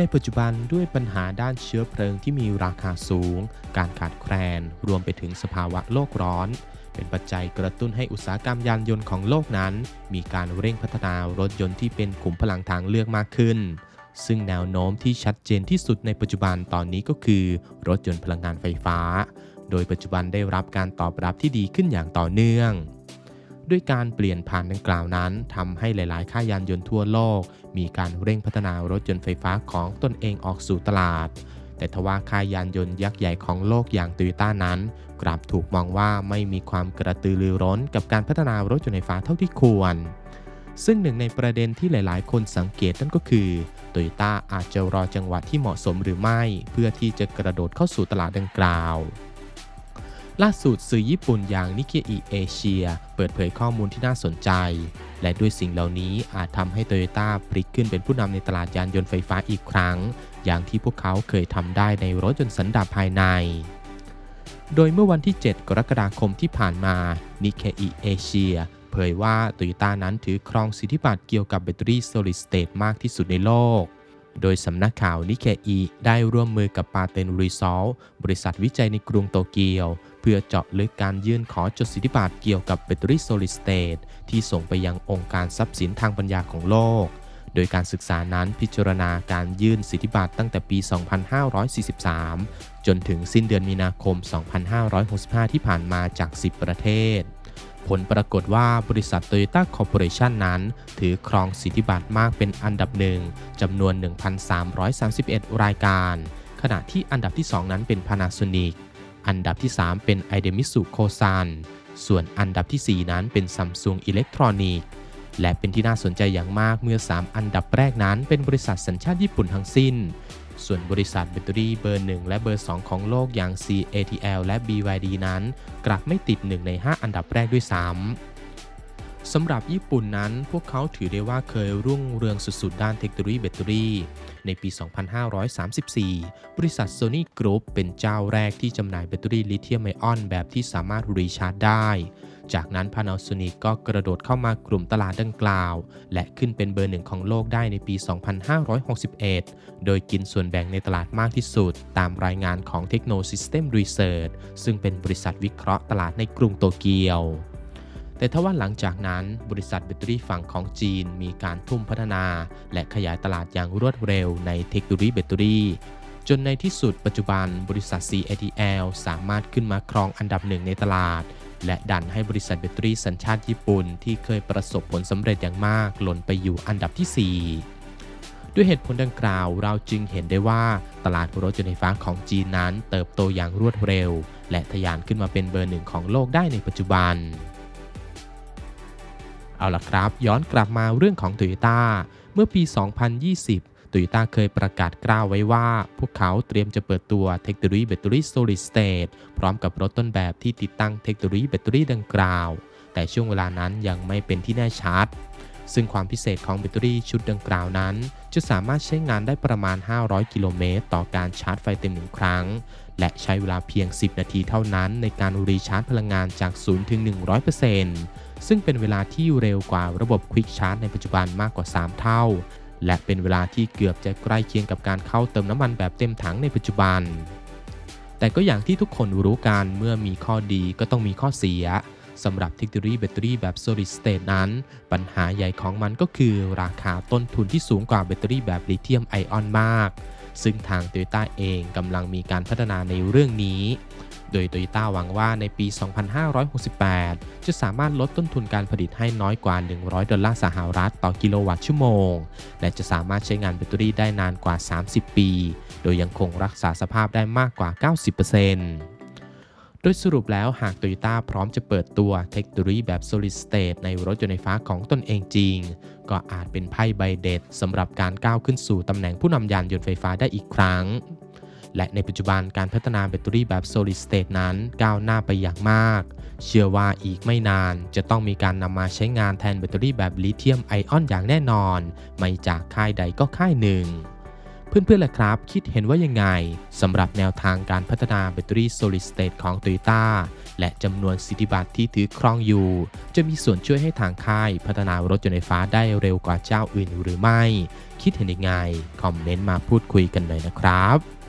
ในปัจจุบันด้วยปัญหาด้านเชื้อเพลิงที่มีราคาสูง การขาดแคลน รวมไปถึงสภาวะโลกร้อน เป็นปัจจัยกระตุ้นให้อุตสาหกรรมยานยนต์ของโลกนั้น มีการเร่งพัฒนารถยนต์ที่เป็นขุมพลังทางเลือกมากขึ้น ซึ่งแนวโน้มที่ชัดเจนที่สุดในปัจจุบันตอนนี้ก็คือ รถยนต์พลังงานไฟฟ้า โดยปัจจุบันได้รับการตอบรับที่ดีขึ้นอย่างต่อเนื่อง ด้วยการเปลี่ยนผ่านดังกล่าวนั้นทำให้หลาย ๆ ค่ายานยนต์ทั่วโลก มีการเร่งพัฒนารถยนต์ไฟฟ้าของตนเองออกสู่ตลาด แต่ทว่าค่ายยานยนต์ยักษ์ใหญ่ของโลกอย่างโตโยต้านั้น กลับถูกมองว่าไม่มีความกระตือรือร้นกับการพัฒนารถยนต์ไฟฟ้าเท่าที่ควร ซึ่งหนึ่งในประเด็นที่หลาย ๆ คนสังเกตนั่นก็คือโตโยต้าอาจจะรอจังหวะที่เหมาะสมหรือไม่ เพื่อที่จะกระโดดเข้าสู่ตลาดดังกล่าว ล่าสุดสื่อญี่ปุ่นอย่างนิเคอิเอเชียเปิดเผยข้อมูลที่น่าสนใจ และด้วยสิ่งเหล่านี้อาจทำให้โตโยต้าพลิกขึ้นเป็นผู้นำในตลาดยานยนต์ไฟฟ้าอีกครั้ง อย่างที่พวกเขาเคยทำได้ในรถยนต์สันดาปภายใน โดยเมื่อวันที่ 7 กรกฎาคมที่ผ่านมานิเคอิเอเชียเผยว่าโตโยต้านั้นถือครองสิทธิบัตรเกี่ยวกับแบตเตอรี่ solid state มากที่สุดในโลก โดยสำนักข่าวนิเคอีได้ร่วมมือกับปาเตนรีซอลบริษัทวิจัยในกรุงโตเกียว เพื่อเจาะลึกการยื่นขอจดสิทธิบัตรเกี่ยวกับแบตเตอรี่ solid state ที่ส่งไปยังองค์การทรัพย์สินทางปัญญาของโลก โดยการศึกษานั้นพิจารณาการยื่นสิทธิบัตรตั้งแต่ปี 2543 จนถึงสิ้นเดือนมีนาคม 2565 ที่ผ่านมาจาก 10 ประเทศ ผลปรากฏว่าบริษัท Toyota Corporation นั้น ถือครองสิทธิบัตรมากเป็นอันดับหนึ่งจำนวน 1,331 รายการ ขณะที่อันดับที่ 2 นั้นเป็น Panasonic อันดับที่ 3 เป็น Idemitsu Kosan ส่วนอันดับที่ 4 นั้นเป็น Samsung Electronics และเป็นที่น่าสนใจอย่างมากเมื่อ 3 อันดับแรกนั้นเป็นบริษัทสัญชาติญี่ปุ่นทั้งสิ้น ส่วนบริษัทแบตเตอรี่เบอร์ 1 และเบอร์ 2 ของโลกอย่าง CATL และ BYD นั้น กลับไม่ติด 1 ใน 5 อันดับแรกด้วยซ้ำสำหรับญี่ปุ่นนั้นพวกเขาถือได้ว่าเคยรุ่งเรืองสุดๆ ด้านเทคโนโลยีแบตเตอรี่ ในปี 2534 บริษัท Sony Group เป็นเจ้าแรกที่จำหน่ายแบตเตอรี่ลิเธียมไอออนแบบที่สามารถรีชาร์จได้ จากนั้น Panasonic ก็กระโดดเข้ามากลุ่มตลาดดังกล่าว และขึ้นเป็นเบอร์หนึ่งของโลกได้ในปี 2561 โดยกินส่วนแบ่งในตลาดมากที่สุด ตามรายงานของ Techno System Research ซึ่งเป็นบริษัทวิเคราะห์ตลาดในกรุงโตเกียวแต่ทว่าหลังจากนั้นบริษัทแบตเตอรี่ฝั่งของจีนมีการทุ่มพัฒนา และขยายตลาดอย่างรวดเร็วในเทคโนโลยีแบตเตอรี่ จนในที่สุดปัจจุบันบริษัท CATL สามารถขึ้นมาครองอันดับหนึ่งในตลาด และดันให้บริษัทแบตเตอรี่สัญชาติญี่ปุ่นที่เคยประสบผลสำเร็จอย่างมากหล่นไปอยู่อันดับที่ 4 ด้วยเหตุผลดังกล่าวเราจึงเห็นได้ว่าตลาดรถยนต์ไฟฟ้าของจีนนั้นเติบโตอย่างรวดเร็ว และทะยานขึ้นมาเป็นเบอร์หนึ่งของโลกได้ในปัจจุบัน เอาล่ะครับ ย้อนกลับมาเรื่องของ Toyota เมื่อปี 2020 Toyota เคยประกาศกล้าวไว้ว่า พวกเขาเตรียมจะเปิดตัวเทคโนโลยีแบตเตอรี่ solid state พร้อมกับรถต้นแบบที่ติดตั้งเทคโนโลยีแบตเตอรี่ดังกล่าว แต่ช่วงเวลานั้นยังไม่เป็นที่แน่ชัด ซึ่งความพิเศษของแบตเตอรี่ชุดดังกล่าวนั้น จะสามารถใช้งานได้ประมาณ 500 กิโลเมตรต่อการชาร์จไฟเต็มหนึ่งครั้ง และใช้เวลาเพียง 10 นาทีเท่านั้นในการรีชาร์จพลังงานจาก0ถึง100%ซึ่งเป็นเวลาที่เร็วกว่าระบบ Quick Charge ในปัจจุบันมากกว่า 3 เท่า และเป็นเวลาที่เกือบจะใกล้เคียงกับการเข้าเติมน้ำมันแบบเต็มถังในปัจจุบัน แต่ก็อย่างที่ทุกคนรู้กันเมื่อมีข้อดีก็ต้องมีข้อเสียสำหรับเทคโนโลยีแบตเตอรี่แบบ solid state นั้น ปัญหาใหญ่ของมันก็คือราคาต้นทุนที่สูงกว่าแบตเตอรี่แบบลิเธียมไอออนมาก ซึ่งทาง Toyota เองกำลังมีการพัฒนาในเรื่องนี้ โดย Toyota หวังว่าในปี 2568 จะสามารถลดต้นทุนการผลิตให้น้อยกว่า 100 ดอลลาร์สหรัฐต่อกิโลวัตต์ชั่วโมง และจะสามารถใช้งานแบตเตอรี่ได้นานกว่า 30 ปี โดยยังคงรักษาสภาพได้มากกว่า 90%โดยสรุปแล้วหาก Toyota พร้อมจะเปิดตัวเทคโนโลยีแบบ solid state ในรถยนต์ไฟฟ้าของตนเองจริง ก็อาจเป็นไพ่ใบเด็ดสำหรับการก้าวขึ้นสู่ตำแหน่งผู้นำยานยนต์ไฟฟ้าได้อีกครั้ง และในปัจจุบันการพัฒนาแบตเตอรี่แบบ solid state นั้นก้าวหน้าไปอย่างมาก เชื่อว่าอีกไม่นานจะต้องมีการนำมาใช้งานแทนแบตเตอรี่แบบลิเธียมไอออนอย่างแน่นอน ไม่จากค่ายใดก็ค่ายหนึ่งเพื่อนๆล่ะครับ คิดเห็นว่ายังไงสำหรับแนวทางการพัฒนาแบตเตอรี่ solid state ของ Toyota และจำนวนสิทธิบัตรที่ถือครองอยู่ จะมีส่วนช่วยให้ทางค่ายพัฒนารถยนต์ไฟฟ้าได้เร็วกว่าเจ้าอื่นหรือไม่ คิดเห็นยังไง คอมเมนต์มาพูดคุยกันหน่อยนะครับ